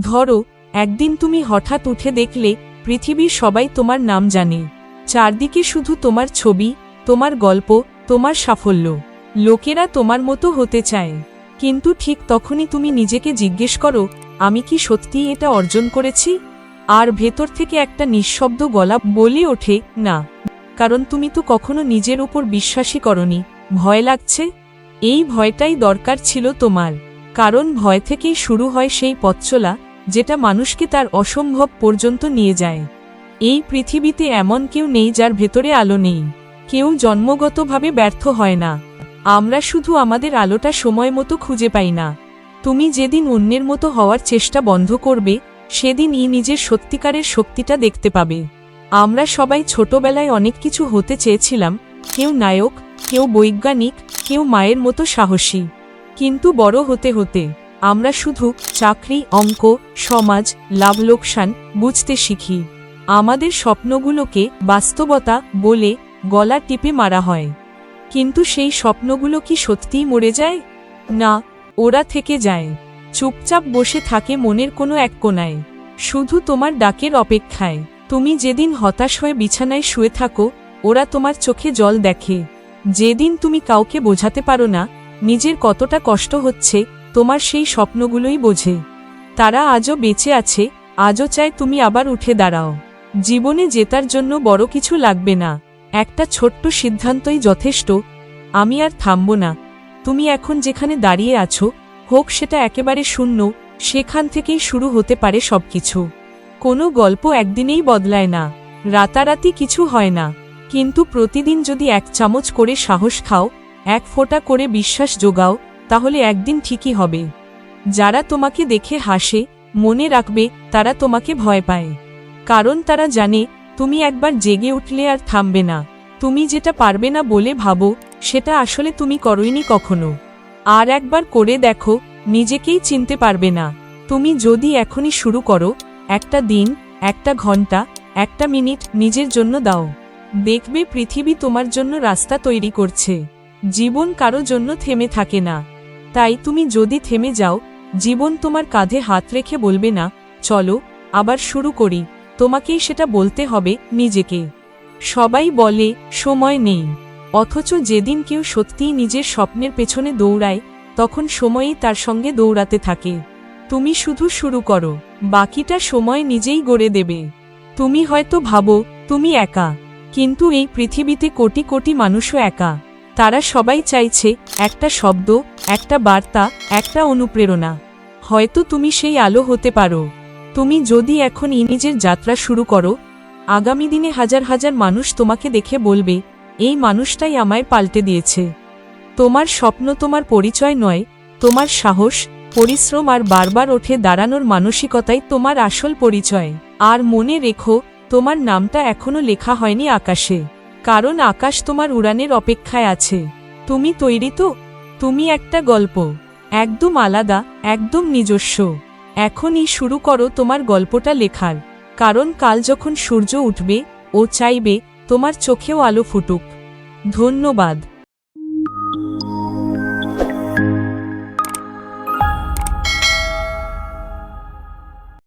ধরো, একদিন তুমি হঠাৎ উঠে দেখলে, পৃথিবীর সবাই তোমার নাম জানে। চারদিকে শুধু তোমার ছবি, তোমার গল্প, তোমার সাফল্য। লোকেরা তোমার মতো হতে চায়। কিন্তু ঠিক তখনই তুমি নিজেকে জিজ্ঞেস করো, আমি কি সত্যিই এটা অর্জন করেছি? আর ভেতর থেকে একটা নিঃশব্দ গলা বলে ওঠে, না। কারণ তুমি তো কখনো নিজের উপর বিশ্বাসই করনি, ভয় লাগছে। এই ভয়টাই দরকার ছিল তোমার। কারণ ভয় থেকেই শুরু হয় সেই পথচলা, যেটা মানুষকে তার অসম্ভব পর্যন্ত নিয়ে যায়। এই পৃথিবীতে এমন কেউ নেই যার ভেতরে আলো নেই। কেউ জন্মগতভাবে ব্যর্থ হয় না। আমরা শুধু আমাদের আলোটা সময় মতো খুঁজে পাই না। তুমি যেদিন অন্যের মতো হওয়ার চেষ্টা বন্ধ করবে, সেদিন ই নিজের সত্যিকারের শক্তিটা দেখতে পাবে। আমরা সবাই ছোটবেলায় অনেক কিছু হতে চেয়েছিলাম, কেউ নায়ক, কেউ বৈজ্ঞানিক, কেউ মায়ের মতো সাহসী। কিন্তু বড় হতে হতে, আমরা শুধু চাকরি, অঙ্ক, সমাজ, লাভ, লোকসান বুঝতে শিখি। আমাদের স্বপ্নগুলোকে বাস্তবতা বলে গলা টিপে মারা হয়। কিন্তু সেই স্বপ্নগুলো কি সত্যিই মরে যায়? না, ওরা থেকে যায়। চুপচাপ বসে থাকে মনের কোনো এক কোনায় শুধু তোমার ডাকের অপেক্ষায়। তুমি যেদিন হতাশ হয়ে বিছানায় শুয়ে থাকো, ওরা তোমার চোখে জল দেখে। যেদিন তুমি কাউকে বোঝাতে পারো না নিজের কতটা কষ্ট হচ্ছে, তোমার সেই স্বপ্নগুলোই বোঝে। তারা আজও বেঁচে আছে, আজও চায় তুমি আবার উঠে দাঁড়াও। জীবনে জেতার জন্য বড় কিছু লাগবে না। একটা ছোট্ট সিদ্ধান্তই যথেষ্ট। আমি আর থামব না। তুমি এখন যেখানে দাঁড়িয়ে আছো, হোক সেটা একেবারে শূন্য, সেখান থেকেই শুরু হতে পারে সবকিছু। কোনো গল্প একদিনেই বদলায় না। রাতারাতি কিছু হয় না। কিন্তু প্রতিদিন যদি এক চামচ করে সাহস খাও এক ফোঁটা করে বিশ্বাস যোগাও, তাহলে একদিন ঠিকই হবে। যারা তোমাকে দেখে হাসে, মনে রাখবে, তারা তোমাকে ভয় পায়। কারণ তারা জানে, তুমি একবার জেগে উঠলে আর থামবে না। তুমি যেটা পারবে না বলে ভাবো, সেটা আসলে তুমি করইনি কখনো। আর একবার করে দেখো, নিজেকেই চিনতে পারবে না। তুমি যদি এখনই শুরু করো, একটা দিন, একটা ঘণ্টা, একটা মিনিট নিজের জন্য দাও। দেখবে পৃথিবী তোমার জন্য রাস্তা তৈরি করছে। জীবন কারও জন্য থেমে থাকে না। তাই তুমি যদি থেমে যাও, জীবন তোমার কাঁধে হাত রেখে বলবে না, চলো, আবার শুরু করি। তোমাকেই সেটা বলতে হবে নিজেকে। সবাই বলে, সময় নেই। অথচ যেদিন কেউ সত্যিই নিজের স্বপ্নের পেছনে দৌড়ায়, তখন সময়ই তার সঙ্গে দৌড়াতে থাকে। তুমি শুধু শুরু করো, বাকিটা সময় নিজেই গড়ে দেবে। তুমি হয়তো ভাবো, তুমি একা। কিন্তু এই পৃথিবীতে কোটি কোটি মানুষও একা। তারা সবাই চাইছে, একটা শব্দ, একটা বার্তা, একটা অনুপ্রেরণা। হয়তো তুমি সেই আলো হতে পারো। তুমি যদি এখন ই নিজের যাত্রা শুরু করো, আগামী দিনে হাজার হাজার মানুষ তোমাকে দেখে বলবে, এই মানুষটাই আমায় পাল্টে দিয়েছে। তোমার স্বপ্ন তোমার পরিচয় নয়, তোমার সাহস, পরিশ্রম আর বারবার ওঠে দাঁড়ানোর মানসিকতাই তোমার আসল পরিচয়। আর মনে রেখো, তোমার নামটা এখনও লেখা হয়নি আকাশে। কারণ আকাশ তোমার উড়ানের অপেক্ষায় আছে। তুমি তৈরি তো? তুমি একটা গল্প। একদম আলাদা, একদম নিজস্ব। এখনই শুরু করো তোমার গল্পটা লেখার। কারণ কাল যখন সূর্য উঠবে, ও চাইবে, তোমার চোখেও আলো ফুটুক। ধন্যবাদ।